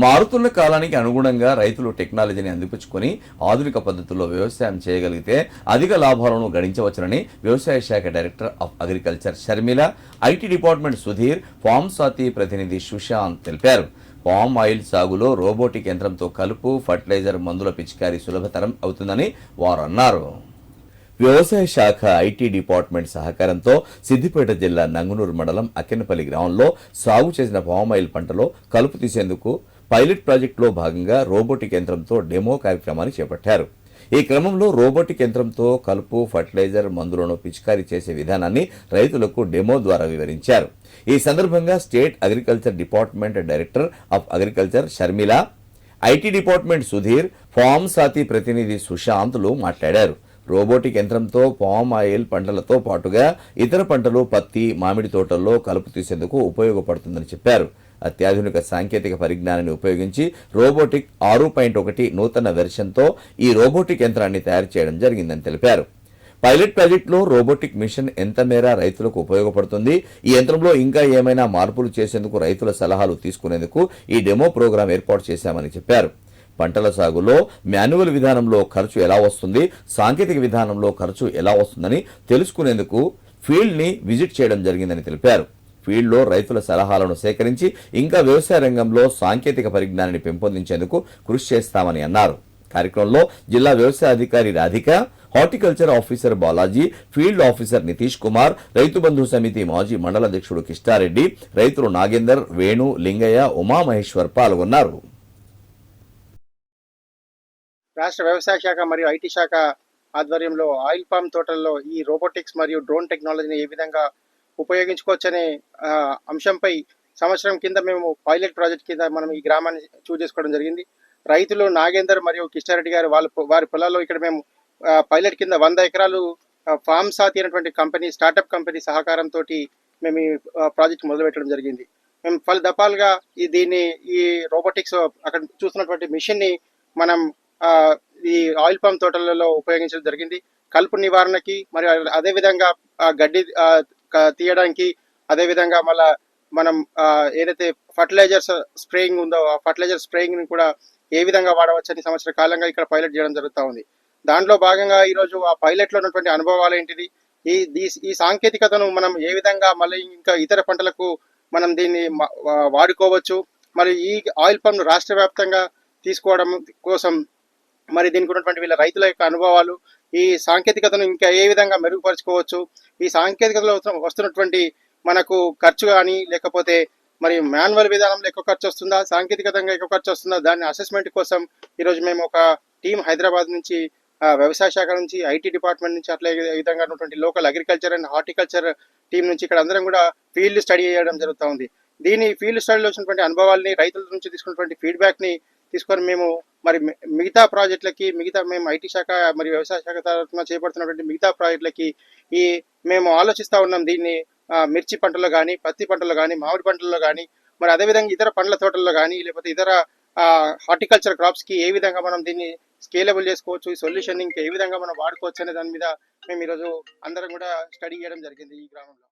మారుతున్న కాలానికి అనుగుణంగా రైతులు టెక్నాలజీని అందిపుచ్చుకొని ఆధునిక పద్ధతుల్లో వ్యవసాయం చేయగలిగితే అధిక లాభాలను గణించవచ్చునని వ్యవసాయ శాఖ director of agriculture Sharmila IT department Sudheer farm Sathi ప్రతినిధి సుశాంత్ తెలిపారు. పామ్ ఆయిల్ సాగులో రోబోటిక్ యంత్రంతో కలుపు ఫర్టిలైజర్ మందుల పిచికారీ సులభతరం అవుతుందని వారు అన్నారు వ్యవసాయ శాఖ ఐటీ డిపార్ట్మెంట్ సహకారంతో సిద్దిపేట జిల్లా నంగునూరు మండలం అక్కెనపల్లి గ్రామంలో సాగు చేసిన పామాయిల్ పంటలో కలుపు తీసేందుకు పైలట్ ప్రాజెక్టులో భాగంగా రోబోటిక్ యంత్రంతో డెమో కార్యక్రమాన్ని చేపట్టారు. ఈ క్రమంలో రోబోటిక్ యంత్రంతో కలుపు ఫర్టిలైజర్ మందులను పిచికారీ చేసే విధానాన్ని రైతులకు డెమో ద్వారా వివరించారు. ఈ సందర్భంగా state agriculture department director of agriculture Sharmila IT department Sudheer farm Sathi ప్రతినిధి సుశాంత్లు మాట్లాడారు. రోబోటిక్ యంత్రంతో పామ్ ఆయిల్ పంటలతో పాటుగా ఇతర పంటలు పత్తి మామిడి తోటల్లో కలుపు తీసేందుకు ఉపయోగపడుతుందని చెప్పారు. అత్యాధునిక సాంకేతిక పరిజ్ఞానాన్ని ఉపయోగించి రోబోటిక్ ఆరు పాయింట్ ఒకటి నూతన వెర్షన్తో ఈ రోబోటిక్ యంత్రాన్ని తయారు చేయడం జరిగిందని తెలిపారు. పైలట్ ప్రాజెక్టులో రోబోటిక్ మిషన్ ఎంత మేర రైతులకు ఉపయోగపడుతుంది? ఈ యంత్రంలో ఇంకా ఏమైనా మార్పులు చేసేందుకు రైతుల సలహాలు తీసుకునేందుకు ఈ డెమో ప్రోగ్రాం ఏర్పాటు చేశామని చెప్పారు. పంటల సాగులో మాన్యువల్ విధానంలో ఖర్చు ఎలా వస్తుంది సాంకేతిక విధానంలో ఖర్చు ఎలా వస్తుందని తెలుసుకునేందుకు ఫీల్డ్ని విజిట్ చేయడం జరిగిందని తెలిపారు. ఫీల్డ్లో రైతుల సలహాలను సేకరించి ఇంకా వ్యవసాయ రంగంలో సాంకేతిక పరిజ్ఞానాన్ని పెంపొందించేందుకు కృషి చేస్తామని అన్నారు. కార్యక్రమంలో జిల్లా వ్యవసాయ అధికారి Radhika horticulture officer Balaji field officer Nitish Kumar Rythu Bandhu సమితి మాజీ మండల అధ్యక్షుడు కిష్టారెడ్డి రైతులు నాగేందర్ వేణు లింగయ్య ఉమామహేశ్వర్ పాల్గొన్నారు. రాష్ట్ర వ్యవసాయ శాఖ మరియు ఐటీ శాఖ ఆధ్వర్యంలో ఆయిల్ పామ్ తోటల్లో ఈ రోబోటిక్స్ మరియు డ్రోన్ టెక్నాలజీని ఏ విధంగా ఉపయోగించుకోవచ్చనే అంశంపై సంవత్సరం కింద మేము పైలట్ ప్రాజెక్ట్ కింద మనం ఈ గ్రామాన్ని చూజ్ చేసుకోవడం జరిగింది. రైతులు నాగేందర్ మరియు కిష్టారెడ్డి గారు వాళ్ళ వారి పొలాల్లో ఇక్కడ మేము పైలట్ కింద వంద ఎకరాలు ఫామ్ సాతి అనేటువంటి కంపెనీ స్టార్టప్ కంపెనీ సహకారంతో మేము ఈ ప్రాజెక్ట్ మొదలుపెట్టడం జరిగింది. మేము పలు దఫాలుగా ఈ దీన్ని ఈ రోబోటిక్స్ అక్కడ చూస్తున్నటువంటి మిషన్ని మనం ఈ ఆయిల్ పామ్ తోటలలో ఉపయోగించడం జరిగింది. కలుపు నివారణకి మరియు అదే విధంగా గడ్డి తీయడానికి అదేవిధంగా మళ్ళా మనం ఏదైతే ఫర్టిలైజర్స్ స్ప్రేయింగ్ ఉందో ఆ ఫర్టిలైజర్ స్ప్రేయింగ్ని కూడా ఏ విధంగా వాడవచ్చని సంవత్సర కాలంగా ఇక్కడ పైలట్ చేయడం జరుగుతూ ఉంది. దాంట్లో భాగంగా ఈరోజు ఆ పైలట్లో ఉన్నటువంటి అనుభవాలు ఏంటిది? ఈ ఈ- సాంకేతికతను మనం ఏ విధంగా మళ్ళీ ఇంకా ఇతర పంటలకు మనం దీన్ని వాడుకోవచ్చు? మరి ఈ ఆయిల్ పంప్ రాష్ట్ర వ్యాప్తంగా తీసుకోవడం కోసం మరి దీనికి ఉన్నటువంటి వీళ్ళ రైతుల యొక్క అనుభవాలు ఈ సాంకేతికతను ఇంకా ఏ విధంగా మెరుగుపరుచుకోవచ్చు ఈ సాంకేతికతలో వస్తున్నటువంటి మనకు ఖర్చు కానీ లేకపోతే మరి మాన్యువల్ విధానంలో ఎక్కువ ఖర్చు వస్తుందా సాంకేతికతంగా ఎక్కువ ఖర్చు వస్తుందా దాని అసెస్మెంట్ కోసం ఈరోజు మేము ఒక టీం హైదరాబాద్ నుంచి వ్యవసాయ శాఖ నుంచి ఐటీ డిపార్ట్మెంట్ నుంచి అట్లా విధంగా ఉన్నటువంటి local agriculture and horticulture team నుంచి ఇక్కడ అందరం కూడా ఫీల్డ్ స్టడీ చేయడం జరుగుతూ ఉంది. దీని ఫీల్డ్ స్టడీలో వచ్చినటువంటి అనుభవాల్ని రైతుల నుంచి తీసుకున్నటువంటి ఫీడ్బ్యాక్ని తీసుకొని మేము మరి మిగతా ప్రాజెక్టులకి మిగతా మేము ఐటీ శాఖ మరియు వ్యవసాయ శాఖ తరఫున చేపడుతున్నటువంటి మిగతా ప్రాజెక్టులకి ఈ మేము ఆలోచిస్తూ ఉన్నాం దీన్ని మిర్చి పంటలో కానీ పత్తి పంటలో కానీ మామిడి పంటల్లో కానీ మరి అదేవిధంగా ఇతర పండ్ల తోటల్లో కానీ లేకపోతే ఇతర హార్టికల్చర్ క్రాప్స్కి ఏ విధంగా మనం దీన్ని స్కేలబుల్ చేసుకోవచ్చు ఈ సొల్యూషన్ ఇంకా ఏ విధంగా మనం వాడుకోవచ్చు అనే దాని మీద మేము ఈరోజు అందరం కూడా స్టడీ చేయడం జరిగింది ఈ గ్రామంలో.